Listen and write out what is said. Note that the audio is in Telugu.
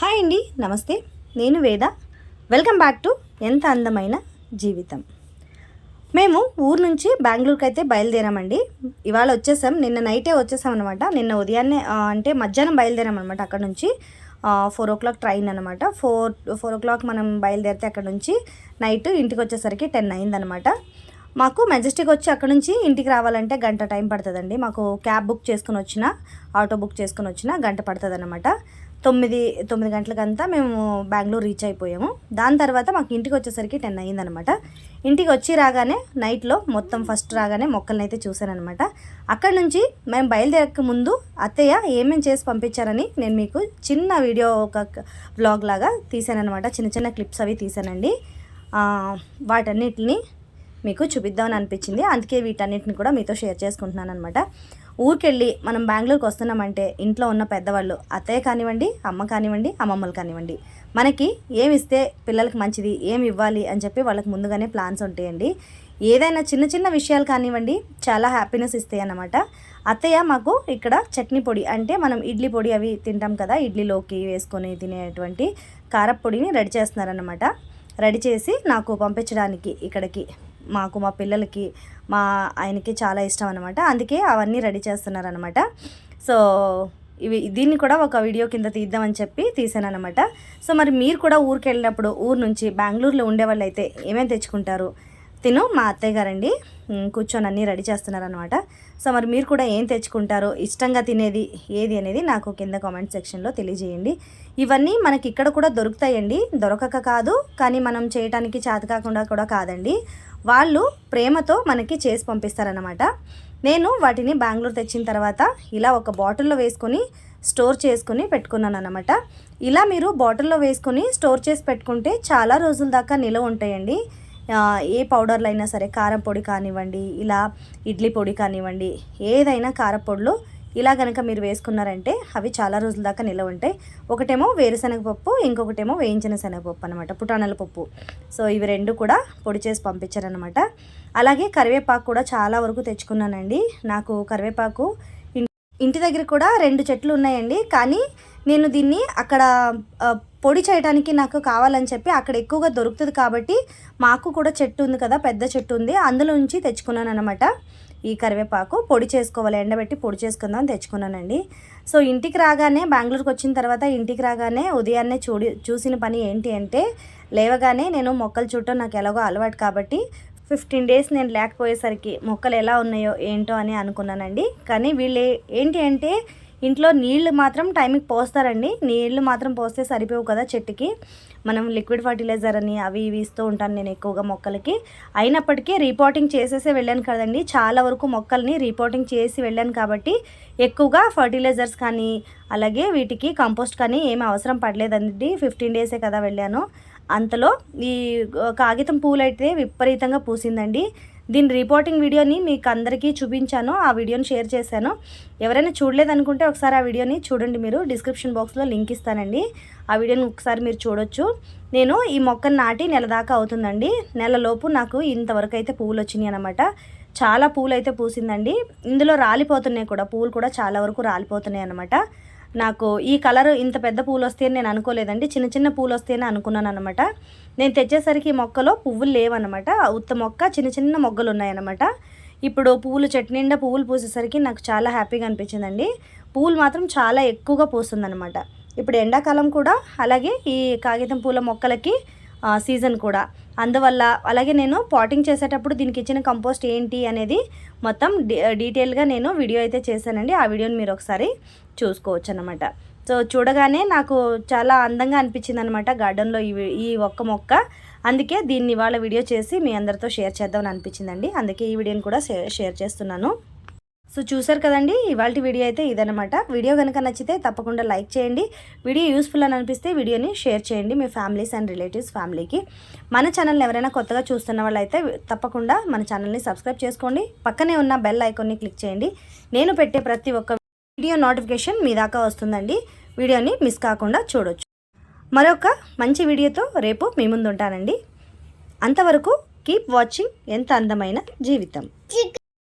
హాయ్ అండి నమస్తే. నేను వేద. వెల్కమ్ బ్యాక్ టు ఎంత అందమైన జీవితం. మేము ఊరు నుంచి బెంగళూరుకి అయితే బయలుదేరామండి. ఇవాళ వచ్చేసాం. నిన్న నైటే వచ్చేసాం అనమాట నిన్న ఉదయాన్నే అంటే మధ్యాహ్నం బయలుదేరాం అనమాట అక్కడ నుంచి. ఫోర్ ఓ క్లాక్ ట్రైన్ అనమాట ఫోర్ ఫోర్ ఓ క్లాక్ మనం బయలుదేరితే అక్కడ నుంచి నైట్ ఇంటికి వచ్చేసరికి టెన్ అయిందనమాట మాకు మెజెస్టిక్ వచ్చి అక్కడ నుంచి ఇంటికి రావాలంటే గంట టైం పడుతుందండి. మాకు క్యాబ్ బుక్ చేసుకుని వచ్చిన ఆటో బుక్ చేసుకుని వచ్చిన గంట పడుతుంది అనమాట తొమ్మిది తొమ్మిది గంటలకంతా మేము బెంగళూరు రీచ్ అయిపోయాము. దాని తర్వాత మాకు ఇంటికి వచ్చేసరికి టెన్ అయ్యిందనమాట. ఇంటికి వచ్చి రాగానే నైట్లో మొత్తం ఫస్ట్ రాగానే మొక్కల్ని అయితే చూశానమాట అక్కడ నుంచి మేము బయలుదేరక ముందు అత్తయ్య ఏమేమి చేసి పంపించారని నేను మీకు చిన్న వీడియో ఒక వ్లాగ్ లాగా తీసానమాట చిన్న చిన్న క్లిప్స్ అవి తీసానండి వాటన్నిటిని మీకు చూపిద్దామని అనిపించింది. అందుకే వీటన్నిటిని కూడా మీతో షేర్ చేసుకుంటున్నాను అనమాట ఊరికెళ్ళి మనం బెంగళూరుకి వస్తున్నామంటే ఇంట్లో ఉన్న పెద్దవాళ్ళు అత్తయ్య కానివ్వండి అమ్మ కానివ్వండి అమ్మమ్మలు కానివ్వండి మనకి ఏమి ఇస్తే పిల్లలకి మంచిది ఏమి ఇవ్వాలి అని చెప్పి వాళ్ళకి ముందుగానే ప్లాన్స్ ఉంటాయండి. ఏదైనా చిన్న చిన్న విషయాలు కానివ్వండి చాలా హ్యాపీనెస్ ఇస్తాయి అన్నమాట. అత్తయ్య మాకు ఇక్కడ చట్నీ పొడి అంటే మనం ఇడ్లీ పొడి అవి తింటాం కదా ఇడ్లీలోకి వేసుకొని తినేటువంటి కారపొడిని రెడీ చేస్తున్నారన్నమాట. రెడీ చేసి నాకు పంపించడానికి ఇక్కడికి. మాకు మా పిల్లలకి మా ఆయనకి చాలా ఇష్టం అనమాట అందుకే అవన్నీ రెడీ చేస్తున్నారనమాట సో ఇవి దీన్ని కూడా ఒక వీడియో కింద తీద్దామని చెప్పి తీసాను అనమాట సో మరి మీరు కూడా ఊరికి వెళ్ళినప్పుడు ఊరు నుంచి బెంగళూరులో ఉండేవాళ్ళు అయితే ఏమేమి తెచ్చుకుంటారు? తిను మా అత్తయ్య గారండి. కూర్చొని అన్నీ రెడీ చేస్తున్నారనమాట సో మరి మీరు కూడా ఏం తెచ్చుకుంటారో ఇష్టంగా తినేది ఏది అనేది నాకు కింద కామెంట్ సెక్షన్లో తెలియజేయండి. ఇవన్నీ మనకి ఇక్కడ కూడా దొరుకుతాయండి. దొరకక కాదు కానీ మనం చేయటానికి చేత కాకుండా కూడా కాదండి. వాళ్ళు ప్రేమతో మనకి చేసి పంపిస్తారనమాట నేను వాటిని బెంగళూరు తెచ్చిన తర్వాత ఇలా ఒక బాటిల్లో వేసుకొని స్టోర్ చేసుకుని పెట్టుకున్నాను అనమాట ఇలా మీరు బాటిల్లో వేసుకొని స్టోర్ చేసి పెట్టుకుంటే చాలా రోజుల దాకా నిలవ ఉంటాయండి. ఏ పౌడర్లు అయినా సరే కారం పొడి కానివ్వండి ఇలా ఇడ్లీ పొడి కానివ్వండి ఏదైనా కారపొడిలో ఇలా కనుక మీరు వేసుకున్నారంటే అవి చాలా రోజుల దాకా నిలవ ఉంటాయి. ఒకటేమో వేరుశనగ పప్పు ఇంకొకటేమో వేయించిన శనగపప్పు అనమాట పుటానల పప్పు. సో ఇవి రెండు కూడా పొడి చేసి పంపించారనమాట అలాగే కరివేపాకు కూడా చాలా వరకు తెచ్చుకున్నానండి. నాకు కరివేపాకు ఇంటి దగ్గర కూడా రెండు చెట్లు ఉన్నాయండి. కానీ నేను దీన్ని అక్కడ పొడి చేయడానికి నాకు కావాలని చెప్పి అక్కడ ఎక్కువగా దొరుకుతుంది కాబట్టి మాకు కూడా చెట్టు ఉంది కదా పెద్ద చెట్టు ఉంది అందులో నుంచి తెచ్చుకున్నాను అనమాట ఈ కరివేపాకు పొడి చేసుకోవాలి ఎండబెట్టి పొడి చేసుకుందాం తెచ్చుకున్నానండి. సో ఇంటికి రాగానే బెంగళూరుకి వచ్చిన తర్వాత ఇంటికి రాగానే ఉదయాన్నే చూడి చూసిన పని ఏంటి అంటే లేవగానే నేను మొక్కలు చుట్టూ నాకు ఎలాగో అలవాటు కాబట్టి ఫిఫ్టీన్ డేస్ నేను లేకపోయేసరికి మొక్కలు ఎలా ఉన్నాయో ఏంటో అని అనుకున్నానండి. కానీ వీళ్ళు ఏంటి అంటే ఇంట్లో నీళ్ళు మాత్రం టైంకి పోస్తారండి. నీళ్ళు మాత్రం పోస్తే సరిపోవు కదా చెట్టుకి. మనం లిక్విడ్ ఫర్టిలైజర్ అని అవి ఇవి ఇస్తూ ఉంటాను నేను ఎక్కువగా మొక్కలకి. అయినప్పటికీ రిపోర్టింగ్ చేసేసే వెళ్ళాను కదండి. చాలా వరకు మొక్కల్ని రిపోర్టింగ్ చేసి వెళ్ళాను కాబట్టి ఎక్కువగా ఫర్టిలైజర్స్ కానీ అలాగే వీటికి కంపోస్ట్ కానీ ఏమీ అవసరం పడలేదండి. ఫిఫ్టీన్ డేసే కదా వెళ్ళాను. అంతలో ఈ కాగితం పూలు అయితే విపరీతంగా పూసిందండి. దీని రిపోర్టింగ్ వీడియోని మీకు అందరికీ చూపించాను ఆ వీడియోని షేర్ చేశాను. ఎవరైనా చూడలేదనుకుంటే ఒకసారి ఆ వీడియోని చూడండి మీరు. డిస్క్రిప్షన్ బాక్స్లో లింక్ ఇస్తానండి. ఆ వీడియోని ఒకసారి మీరు చూడొచ్చు. నేను ఈ మొక్కను నాటి నెల దాకా అవుతుందండి. నెలలోపు నాకు ఇంతవరకు అయితే పువ్వులు వచ్చినాయి అనమాట చాలా పూలు అయితే పూసిందండి. ఇందులో రాలిపోతున్నాయి కూడా. పూలు కూడా చాలా వరకు రాలిపోతున్నాయి అనమాట నాకు ఈ కలర్ ఇంత పెద్ద పూలు వస్తాయని నేను అనుకోలేదండి. చిన్న చిన్న పూలు వస్తాయని అనుకున్నాను అనమాట నేను తెచ్చేసరికి ఈ మొక్కలో పువ్వులు లేవన్నమాట. ఉత్త మొక్క చిన్న చిన్న మొగ్గలు ఉన్నాయన్నమాట ఇప్పుడు పువ్వులు చెట్టు నిండా పువ్వులు పూసేసరికి నాకు చాలా హ్యాపీగా అనిపించిందండి. పువ్వులు మాత్రం చాలా ఎక్కువగా పూస్తుందన్నమాట. ఇప్పుడు ఎండాకాలం కూడా అలాగే ఈ కాగితం పూల మొక్కలకి సీజన్ కూడా. అందువల్ల అలాగే నేను పాటింగ్ చేసేటప్పుడు దీనికి ఇచ్చిన కంపోస్ట్ ఏంటి అనేది మొత్తం డీ డీటెయిల్గా నేను వీడియో అయితే చేశానండి. ఆ వీడియోని మీరు ఒకసారి చూసుకోవచ్చు అనమాట సో చూడగానే నాకు చాలా అందంగా అనిపించింది అనమాట గార్డెన్లో ఈ ఈ ఒక్క మొక్క. అందుకే దీన్ని ఇవాళ వీడియో చేసి మీ అందరితో షేర్ చేద్దామని అనిపించిందండి. అందుకే ఈ వీడియోని కూడా షేర్ చేస్తున్నాను. సో చూసారు కదండి ఇవాళ వీడియో అయితే ఇదనమాట. వీడియో కనుక నచ్చితే తప్పకుండా లైక్ చేయండి. వీడియో యూస్ఫుల్ అని అనిపిస్తే వీడియోని షేర్ చేయండి మీ ఫ్యామిలీస్ అండ్ రిలేటివ్స్ ఫ్యామిలీకి. మన ఛానల్ని ఎవరైనా కొత్తగా చూస్తున్న వాళ్ళైతే తప్పకుండా మన ఛానల్ని సబ్స్క్రైబ్ చేసుకోండి. పక్కనే ఉన్న బెల్ ఐకాన్ని క్లిక్ చేయండి. నేను పెట్టే ప్రతి ఒక్క వీడియో నోటిఫికేషన్ మీ దాకా వస్తుందండి. వీడియోని మిస్ కాకుండా చూడొచ్చు. మరొక మంచి వీడియోతో రేపు మీ ముందు ఉంటానండి అంతవరకు కీప్ వాచింగ్ ఎంత అందమైన జీవితం.